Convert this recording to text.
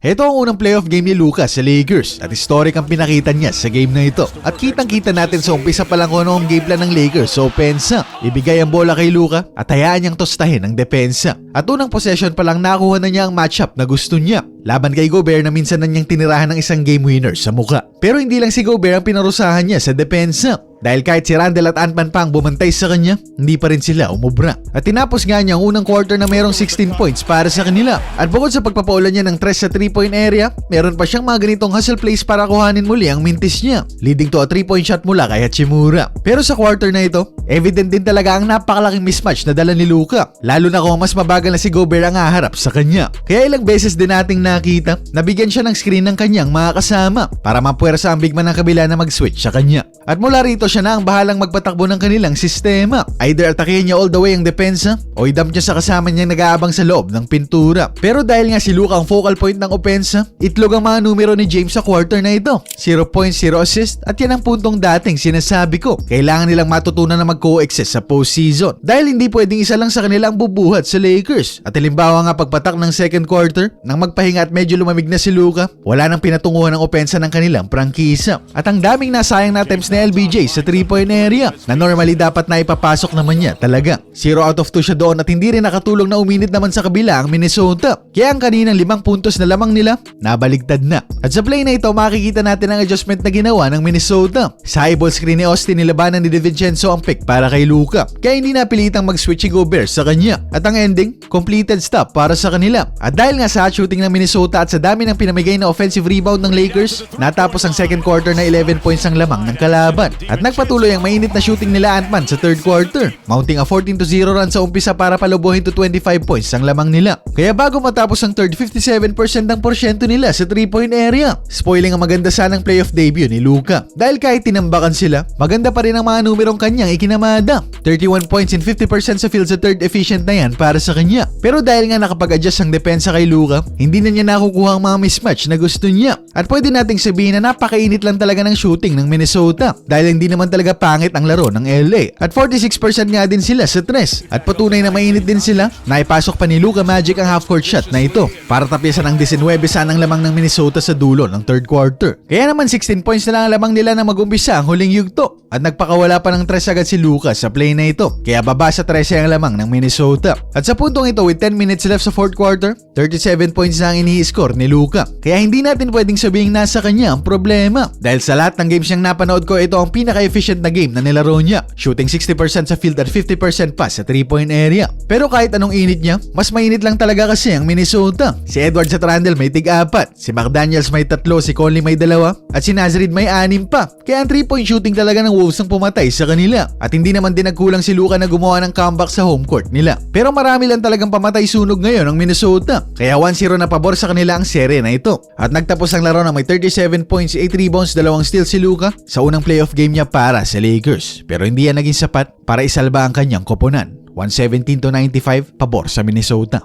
Ito ang unang playoff game ni Lucas sa Lakers at historic ang pinakita niya sa game na ito. At kitang-kita natin sa umpisa pa lang ano ang game plan ng Lakers sa opensa. Ibigay ang bola kay Luka at hayaan niyang tostahin ang depensa. At unang possession pa lang nakuha na niya ang matchup na gusto niya. Laban kay Gobert na minsan na niyang tinirahan ng isang game winner sa muka. Pero hindi lang si Gobert ang pinarusahan niya sa depensa. Dahil kahit si Randall at Antman pa ang bumantay sa kanya, hindi pa rin sila umubra. At tinapos nga niya ang unang quarter na merong 16 points para sa kanila. At bukod sa pagpapaulan niya ng 3 sa 3-point area, meron pa siyang mga ganitong hustle plays para kuhanin muli ang mintis niya, leading to a 3-point shot mula kay Hachimura. Pero sa quarter na ito, evident din talaga ang napakalaking mismatch na dala ni Luka, lalo na kung mas mabagal na si Gobert ang haharap sa kanya. Kaya ilang beses din nating nakita, nabigyan siya ng screen ng kanyang mga kasama para mapuwersa ang big man ng kabila na mag-switch sa kanya. At mula rito siya na ang bahalang magpatakbo ng kanilang sistema. Either atakihin niya all the way ang depensa o idump niya sa kasama niyang nag-aabang sa loob ng pintura. Pero dahil nga si Luka ang focal point ng opensa, itlog ang mga numero ni James sa quarter na ito. 0 points, 0 assist at yan ang puntong dating sinasabi ko. Kailangan nilang matutunan na mag-coexist sa postseason. Dahil hindi pwedeng isa lang sa kanila ang bubuhat sa Lakers. At halimbawa nga pagpatak ng second quarter, nang magpahinga at medyo lumamig na si Luka, wala nang pinatunguhan ng opensa ng kanilang prangkisa. At ang daming nasayang na attempts na LBJ sa 3-point area na normally dapat na ipapasok naman niya talaga. 0 out of 2 siya doon at hindi rin nakatulong na uminit naman sa kabila ang Minnesota. Kaya ang kaninang limang puntos na lamang nila, nabaligtad na. At sa play na ito, makikita natin ang adjustment na ginawa ng Minnesota. Sa high ball screen ni Austin, nilabanan ni DiVincenzo ang pick para kay Luka. Kaya hindi napilitang mag-switch si Gobert sa kanya. At ang ending, completed stop para sa kanila. At dahil nga sa shooting ng Minnesota at sa dami ng pinamigay na offensive rebound ng Lakers, natapos ang second quarter na 11 points ang lamang ng kalaban. At nagpatuloy ang mainit na shooting nila Antman sa third quarter, mounting a 14-0 run sa umpisa para palubuhin to 25 points ang lamang nila. Kaya bago matapos ang third, 57% ang porsyento nila sa 3-point area. Spoiling ang maganda sanang playoff debut ni Luka. Dahil kahit tinambakan sila, maganda pa rin ang mga numerong kanyang ikinamada. 31 points and 50% sa field sa third efficient na yan para sa kanya. Pero dahil nga nakapag-adjust ang depensa kay Luka, hindi na niya nakukuha ang mga mismatch na gusto niya. At pwede nating sabihin na napakainit lang talaga ng shooting ng Minnesota dahil hindi naman talaga pangit ang laro ng LA. At 46% nga din sila sa tres. At patunay na mainit din sila, naipasok pa ni Luka Magic ang half-court shot na ito para tapisan ang 19 sanang lamang ng Minnesota sa dulo ng third quarter. Kaya naman 16 points na lang ang lamang nila na mag-umpisa ang huling yugto. At nagpakawala pa ng tres agad si Luka sa play na ito. Kaya baba sa 13 ang lamang ng Minnesota. At sa puntong ito with 10 minutes left sa fourth quarter, 37 points na ang ini-score ni Luka. Kaya hindi natin pwedeng sabihing nasa kanya ang problema. Dahil sa lahat ng games niyang napanood ko, ito ang pinaka-efficient na game na nilaro niya. Shooting 60% sa field at 50% pa sa 3-point area. Pero kahit anong init niya, mas mainit lang talaga kasi ang Minnesota. Si Edwards at Randall may tig-apat, si McDaniels may tatlo, si Conley may dalawa, at si Nazrid may anim pa. Kaya ang 3-point shooting talaga ng Wolves ang pumatay sa kanila. At hindi naman din nagkulang si Luka na gumawa ng comeback sa home court nila. Pero marami lang talagang pamatay sunog ngayon ng Minnesota. Kaya 1-0 na pabor sa kanila ang serye na ito. At nagtapos ang laro na may 37 points, 8 rebounds, dalawang steals si Luka sa unang playoff game niya para sa Lakers. Pero hindi yan naging sapat para isalba ang kanyang koponan. 117 to 95 pabor sa Minnesota.